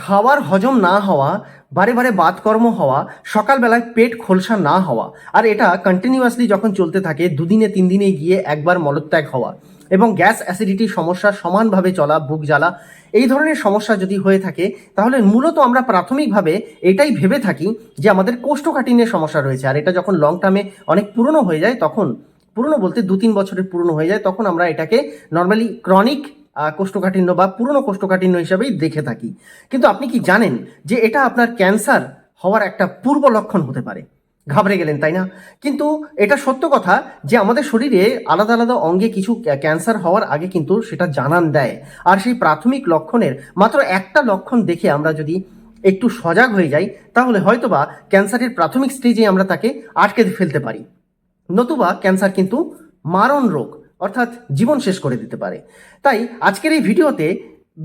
খাবার হজম না হওয়া, বারে বারে বাতকর্ম হওয়া, সকালবেলায় পেট খোলসা না হওয়া, আর এটা কন্টিনিউয়াসলি যখন চলতে থাকে, দুদিনে তিন দিনে গিয়ে একবার মলত্যাগ হওয়া এবং গ্যাস অ্যাসিডিটির সমস্যা সমানভাবে চলা, বুক জ্বালা, এই ধরনের সমস্যা যদি হয়ে থাকে, তাহলে মূলত আমরা প্রাথমিকভাবে এটাই ভেবে থাকি যে আমাদের কোষ্ঠকাঠিন্যের সমস্যা রয়েছে। আর এটা যখন লং টার্মে অনেক পুরনো হয়ে যায়, তখন, পুরনো বলতে দু তিন বছরের পুরনো হয়ে যায়, তখন আমরা এটাকে নর্মালি ক্রনিক কোষ্ঠকাঠিন্য বা পুরনো কোষ্ঠকাঠিন্য হিসাবেই দেখে থাকি। কিন্তু আপনি কি জানেন যে এটা আপনার ক্যান্সার হওয়ার একটা পূর্ব লক্ষণ হতে পারে? ঘাবড়ে গেলেন, তাই না? কিন্তু এটা সত্য কথা যে আমাদের শরীরে আলাদা আলাদা অঙ্গে কিছু ক্যান্সার হওয়ার আগে কিন্তু সেটা জানান দেয়। আর সেই প্রাথমিক লক্ষণের মাত্র একটা লক্ষণ দেখে আমরা যদি একটু সজাগ হয়ে যাই, তাহলে হয়তোবা ক্যান্সারের প্রাথমিক স্টেজে আমরা তাকে আটকে ফেলতে পারি। নতুবা ক্যান্সার কিন্তু মারণ রোগ অর্থাৎ জীবন শেষ করে দিতে পারে। তাই আজকের এই ভিডিওতে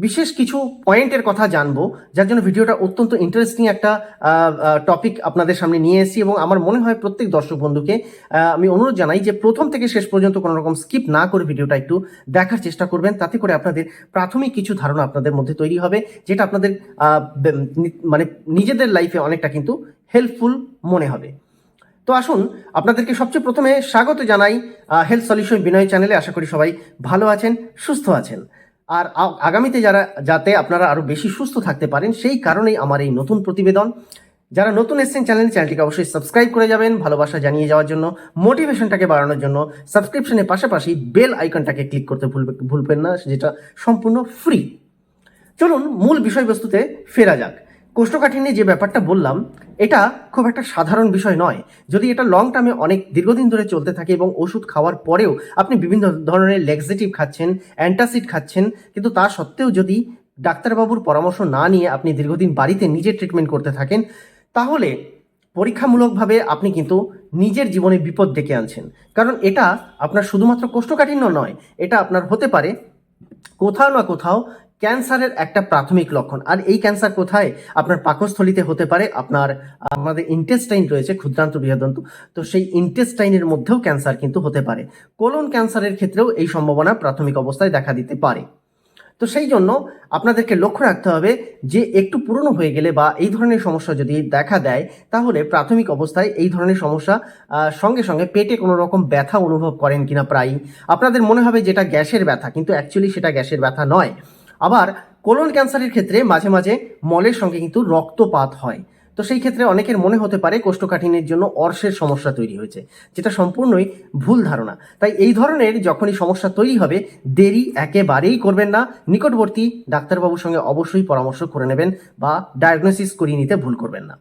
বিশেষ কিছু পয়েন্টের কথা জানব, যার জন্য ভিডিওটা অত্যন্ত ইন্টারেস্টিং একটা টপিক আপনাদের সামনে নিয়ে এসেছি এবং আমার মনে হয় প্রত্যেক দর্শক বন্ধুকে আমি অনুরোধ জানাই যে প্রথম থেকে শেষ পর্যন্ত কোনো রকম স্কিপ না করে ভিডিওটা একটু দেখার চেষ্টা করবেন, তাতে করে আপনাদের প্রাথমিক কিছু ধারণা আপনাদের মধ্যে তৈরি হবে, যেটা আপনাদের মানে নিজেদের লাইফে অনেকটা কিন্তু হেল্পফুল মনে হবে। তো আসুন, আপনাদেরকে সবচেয়ে প্রথমে স্বাগত জানাই হেলথ সলিউশন বিনয় চ্যানেলে। আশা করি সবাই ভালো আছেন, সুস্থ আছেন। আর আগামীতে যারা, যাতে আপনারা আরও বেশি সুস্থ থাকতে পারেন, সেই কারণেই আমার এই নতুন প্রতিবেদন। যারা নতুন এসেছেন, চ্যানেল চ্যানেলটিকে অবশ্যই সাবস্ক্রাইব করে যাবেন, ভালোবাসা জানিয়ে যাওয়ার জন্য, মোটিভেশনটাকে বাড়ানোর জন্য সাবস্ক্রিপশনের পাশাপাশি বেল আইকনটাকে ক্লিক করতে ভুলবে, ভুলবেন না, যেটা সম্পূর্ণ ফ্রি। চলুন, মূল বিষয়বস্তুতে ফেরা যাক। কোষ্ঠকাঠিন্যে যে ব্যাপারটা বললাম এটা খুব একটা সাধারণ বিষয় নয়। যদি এটা লং টার্মে অনেক দীর্ঘদিন ধরে চলতে থাকে এবং ওষুধ খাওয়ার পরেও আপনি বিভিন্ন ধরনের লেক্সেটিভ খাচ্ছেন অ্যান্টাসিড খাচ্ছেন, কিন্তু তা সত্ত্বেও যদি ডাক্তারবাবুর পরামর্শ না নিয়ে আপনি দীর্ঘদিন বাড়িতে নিজে ট্রিটমেন্ট করতে থাকেন, তাহলে পরীক্ষামূলকভাবে আপনি কিন্তু নিজের জীবনে বিপদ ডেকে আনছেন। কারণ এটা আপনার শুধুমাত্র কোষ্ঠকাঠিন্য নয়, এটা আপনার হতে পারে কোথাও না কোথাও ক্যান্সারের একটা প্রাথমিক লক্ষণ। আর এই ক্যান্সার কোথায়? আপনার পাকস্থলিতে হতে পারে, আপনার, আমাদের ইন্টেস্টাইন রয়েছে, ক্ষুদ্রান্ত বৃহদন্ত। তো সেই ইন্টেস্টাইনের মধ্যেও ক্যান্সার কিন্তু হতে পারে। কোলন ক্যান্সারের ক্ষেত্রেও এই সম্ভাবনা প্রাথমিক অবস্থায় দেখা দিতে পারে। তো সেই জন্য আপনাদেরকে লক্ষ্য রাখতে হবে যে একটু পুরনো হয়ে গেলে বা এই ধরনের সমস্যা যদি দেখা দেয়, তাহলে প্রাথমিক অবস্থায় এই ধরনের সমস্যা সঙ্গে সঙ্গে পেটে কোনো রকম ব্যথা অনুভব করেন কিনা প্রায়ই। আপনাদের মনে হবে যেটা গ্যাসের ব্যথা, কিন্তু অ্যাকচুয়ালি সেটা গ্যাসের ব্যথা নয়। আবার কোলন ক্যান্সারের ক্ষেত্রে মাঝে মাঝে মলের সঙ্গে কিন্তু রক্তপাত হয়। তো সেই ক্ষেত্রে অনেকের মনে হতে পারে কোষ্ঠকাঠিন্যের জন্য অর্শের সমস্যা তৈরি হয়েছে, যেটা সম্পূর্ণই ভুল ধারণা। তাই এই ধরনের যখনই সমস্যা তৈরি হবে, দেরি একেবারেই করবেন না। নিকটবর্তী ডাক্তারবাবুর সঙ্গে অবশ্যই পরামর্শ করে নেবেন বা ডায়াগনোসিস করিয়ে নিতে ভুল করবেন না।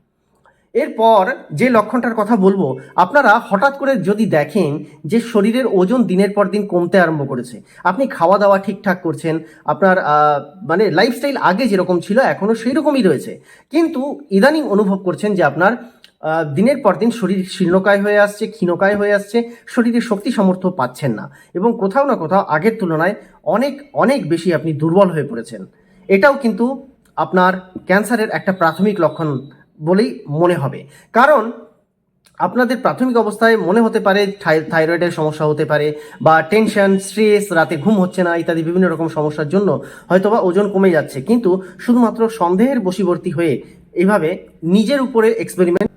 এরপর যে লক্ষণটার কথা বলব, আপনারা হঠাৎ করে যদি দেখেন যে শরীরের ওজন দিনের পর দিন কমতে আরম্ভ করেছে। আপনি খাওয়া দাওয়া ঠিকঠাক করছেন, আপনার মানে লাইফস্টাইল আগে যেরকম ছিল, এখনও সেই রকমই রয়েছে। কিন্তু ইদানিং অনুভব করছেন যে আপনার দিনের পর দিন শরীর শীর্ণকায় হয়ে আসছে, ক্ষীণকায় হয়ে আসছে, শরীরে শক্তি সামর্থ্য পাচ্ছেন না এবং কোথাও না কোথাও আগের তুলনায় অনেক অনেক বেশি আপনি দুর্বল হয়ে পড়েছেন। এটাও কিন্তু আপনার ক্যান্সারের একটা প্রাথমিক লক্ষণ বলেই মনে হবে। কারণ আপনাদের প্রাথমিক অবস্থায় মনে হতে পারে থাই- থাইরয়েডের সমস্যা হতে পারে বা টেনশন, স্ট্রেস, রাতে ঘুম হচ্ছে না ইত্যাদি বিভিন্ন রকম সমস্যার জন্য হয়তোবা ওজন কমে যাচ্ছে। কিন্তু শুধুমাত্র সন্দেহের বশীবর্তী হয়ে এইভাবে নিজের উপরে এক্সপেরিমেন্ট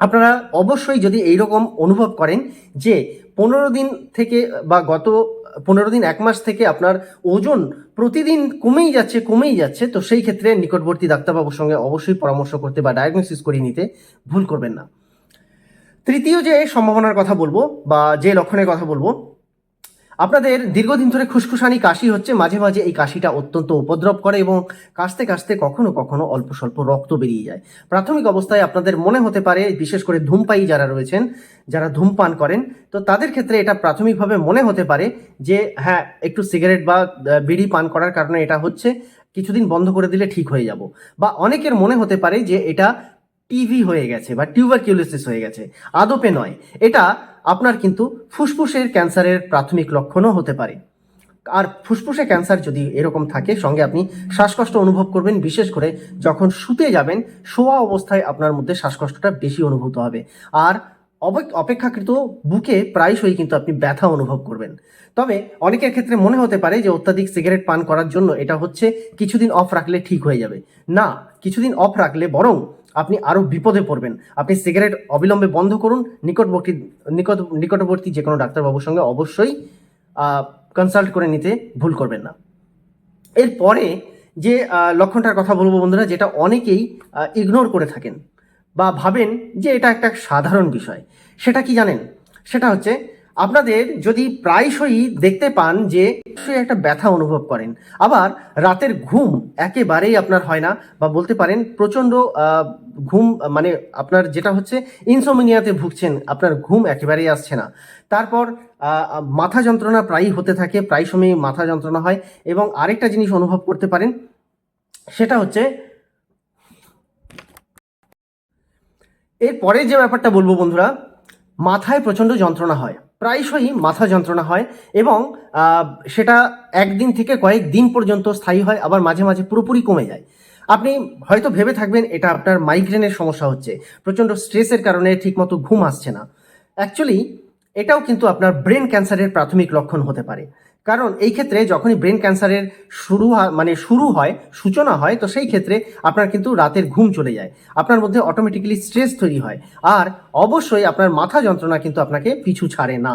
আপনারা অবশ্যই যদি এইরকম অনুভব করেন যে পনেরো দিন থেকে বা গত পনেরো দিন, এক মাস থেকে আপনার ওজন প্রতিদিন কমেই যাচ্ছে কমেই যাচ্ছে। তো সেই ক্ষেত্রে নিকটবর্তী ডাক্তারবাবুর সঙ্গে অবশ্যই পরামর্শ করতে বা ডায়াগনোসিস করিয়ে নিতে ভুল করবেন না। তৃতীয় যে সম্ভাবনার কথা বলব বা যে লক্ষণের কথা বলব আপনাদের দীর্ঘদিন ধরে খুসখুসানি কাশি হচ্ছে, মাঝে মাঝে এই কাশিটা অত্যন্ত উপদ্রব করে এবং কাশতে কাশতে কখনো কখনো অল্প স্বল্প রক্ত বেরিয়ে যায়। প্রাথমিক অবস্থায় আপনাদের মনে হতে পারে, বিশেষ করে ধূমপায়ী যারা রয়েছেন, যারা ধূমপান করেন, তো তাদের ক্ষেত্রে এটা প্রাথমিকভাবে মনে হতে পারে যে হ্যাঁ একটু সিগারেট বা বিড়ি পান করার কারণে এটা হচ্ছে, কিছুদিন বন্ধ করে দিলে ঠিক হয়ে যাব। বা অনেকের মনে হতে পারে যে, এটা টিভি হয়ে গেছে বা টিউবার টিউবারকিউলোসিস হয়ে গেছে। আদপে নয়, এটা আপনার কিন্তু ফুসফুসের ক্যান্সারের প্রাথমিক লক্ষণও হতে পারে। আর ফুসফুসে ক্যান্সার যদি এরকম থাকে, সঙ্গে আপনি শ্বাসকষ্ট অনুভব করবেন, বিশেষ করে যখন শুতে যাবেন, শোয়া অবস্থায় আপনার মধ্যে শ্বাসকষ্টটা বেশি অনুভূত হবে। আর অপেক্ষাকৃত বুকে প্রায়শই কিন্তু আপনি ব্যথা অনুভব করবেন। তবে অনেকের ক্ষেত্রে মনে হতে পারে যে অত্যাধিক সিগারেট পান করার জন্য এটা হচ্ছে কিছুদিন অফ রাখলে ঠিক হয়ে যাবে। না, কিছুদিন অফ রাখলে বরং আপনি আরও বিপদে পড়বেন। আপনি সিগারেট অবিলম্বে বন্ধ করুন, নিকটবর্তী, নিকট, নিকটবর্তী যে কোনো ডাক্তারবাবুর সঙ্গে অবশ্যই কনসাল্ট করে নিতে ভুল করবেন না। এরপরে যে লক্ষণটার কথা বলব বন্ধুরা, যেটা অনেকেই ইগনোর করে থাকেন বা ভাবেন যে এটা একটা সাধারণ বিষয়। সেটা কি জানেন? সেটা হচ্ছে আপনাদের যদি প্রায়শই দেখতে পান যে একটা ব্যথা অনুভব করেন। আবার রাতের ঘুম একেবারেই আপনার হয় না বা বলতে পারেন প্রচণ্ড ঘুম মানে আপনার যেটা হচ্ছে ইনসোমিনিয়াতে ভুগছেন, আপনার ঘুম একেবারেই আসছে না। তারপর মাথা যন্ত্রণা প্রায়ই হতে থাকে, প্রায় সময়ই মাথা যন্ত্রণা হয় এবং আরেকটা জিনিস অনুভব করতে পারেন, সেটা হচ্ছে এরপরে যে ব্যাপারটা বলব বন্ধুরা, মাথায় প্রচণ্ড যন্ত্রণা হয়। প্রায়শই মাথা যন্ত্রণা হয় এবং সেটা একদিন থেকে কয়েক দিন পর্যন্ত স্থায়ী হয়, আবার মাঝে মাঝে পুরোপুরি কমে যায়। আপনি হয়তো ভেবে থাকবেন, এটা আপনার মাইগ্রেনের সমস্যা হচ্ছে। প্রচণ্ড স্ট্রেসের কারণে ঠিকমতো ঘুম আসছে না। অ্যাকচুয়ালি এটাও কিন্তু আপনার ব্রেন ক্যান্সারের প্রাথমিক লক্ষণ হতে পারে। কারণ এই ক্ষেত্রে যখনই ব্রেন ক্যান্সারের শুরু মানে শুরু হয়, সূচনা হয়, তো সেই ক্ষেত্রে আপনার কিন্তু রাতের ঘুম চলে যায়। আপনার মধ্যে অটোমেটিক্যালি স্ট্রেস তৈরি হয়। আর অবশ্যই আপনার মাথা যন্ত্রণা কিন্তু আপনাকে পিছু ছাড়ে না।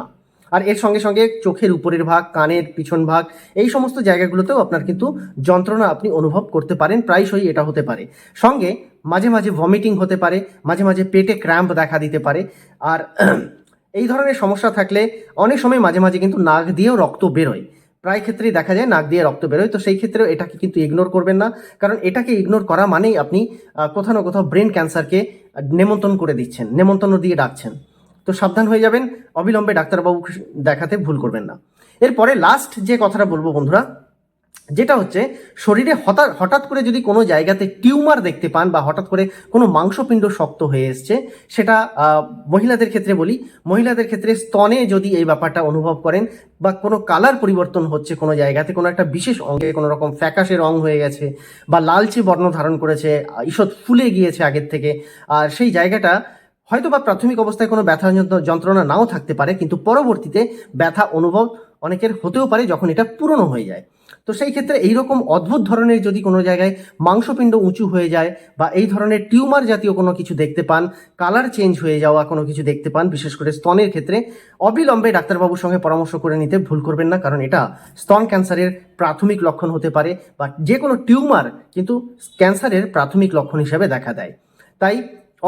আর এর সঙ্গে সঙ্গে চোখের উপরের ভাগ, কানের পিছন ভাগ, এই সমস্ত জায়গাগুলোতেও আপনার কিন্তু যন্ত্রণা আপনি অনুভব করতে পারেন, প্রায়শই এটা হতে পারে। সঙ্গে মাঝে মাঝে ভমিটিং হতে পারে, মাঝে মাঝে পেটে ক্র্যাম্প দেখা দিতে পারে। আর এই ধরনের সমস্যা থাকলে অনেক সময় মাঝে মাঝে কিন্তু নাক দিয়েও রক্ত বেরোয়। প্রায় ক্ষেত্রেই দেখা যায় নাক দিয়ে রক্ত বেরোয়। তো সেই ক্ষেত্রেও এটাকে কিন্তু ইগনোর করবেন না। কারণ এটাকে ইগনোর করা মানেই আপনি কোথাও না কোথাও ব্রেন ক্যান্সারকে নেমন্তন্ন করে দিচ্ছেন, নেমন্তন্ন দিয়ে ডাকছেন। তো সাবধান হয়ে যাবেন। অবিলম্বে ডাক্তারবাবু দেখাতে ভুল করবেন না। এরপরে লাস্ট যে কথাটা বলব বন্ধুরা যেটা হচ্ছে, শরীরে হঠাৎ হঠাৎ করে যদি কোনো জায়গাতে টিউমার দেখতে পান বা হঠাৎ করে কোনো মাংসপিণ্ড শক্ত হয়ে এসছে, সেটা মহিলাদের ক্ষেত্রে বলি, মহিলাদের ক্ষেত্রে স্তনে যদি এই ব্যাপারটা অনুভব করেন বা কোনো কালার পরিবর্তন হচ্ছে কোনো জায়গাতে, কোনো একটা বিশেষ অঙ্গে, কোনো রকম ফ্যাকাশে রং হয়ে গেছে বা লালচে বর্ণ ধারণ করেছে, ঈষৎ ফুলে গিয়েছে আগের থেকে, আর সেই জায়গাটা হয়তো বা প্রাথমিক অবস্থায় কোনো ব্যথা যন্ত্রণা নাও থাকতে পারে, কিন্তু পরবর্তীতে ব্যথা অনুভব অনেকের হতেও পারে যখন এটা পুরনো হয়ে যায়। তো সেই ক্ষেত্রে এইরকম অদ্ভুত ধরনের যদি কোনো জায়গায় মাংসপিণ্ড উঁচু হয়ে যায় বা এই ধরনের টিউমার জাতীয় কোনো কিছু দেখতে পান, কালার চেঞ্জ হয়ে যাওয়া কোনো কিছু দেখতে পান, বিশেষ করে স্তনের ক্ষেত্রে, অবিলম্বে ডাক্তারবাবুর সঙ্গে পরামর্শ করে নিতে ভুল করবেন না, কারণ এটা স্তন ক্যান্সারের প্রাথমিক লক্ষণ হতে পারে বা যে কোনো টিউমার কিন্তু ক্যান্সারের প্রাথমিক লক্ষণ হিসেবে দেখা দেয়। তাই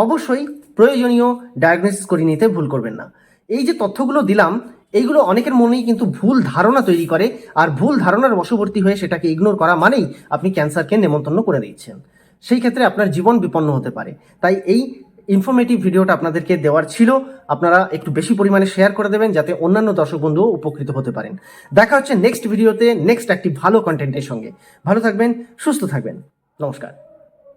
অবশ্যই প্রয়োজনীয় ডায়াগনোসিস করে নিতে ভুল করবেন না। এই যে তথ্যগুলো দিলাম এইগুলো অনেকের মনেই কিন্তু ভুল ধারণা তৈরি করে, আর ভুল ধারণার বশবর্তী হয়ে সেটাকে ইগনোর করা মানেই আপনি ক্যান্সারকে নেমন্তন্ন করে দিচ্ছেন। সেই ক্ষেত্রে আপনার জীবন বিপন্ন হতে পারে। তাই এই ইনফরমেটিভ ভিডিওটা আপনাদেরকে দেওয়ার ছিল। আপনারা একটু বেশি পরিমাণে শেয়ার করে দেবেন যাতে অন্যান্য দর্শক বন্ধুও উপকৃত হতে পারেন। দেখা হচ্ছে নেক্সট ভিডিওতে নেক্সট একটি ভালো কন্টেন্টের সঙ্গে। ভালো থাকবেন, সুস্থ থাকবেন। নমস্কার।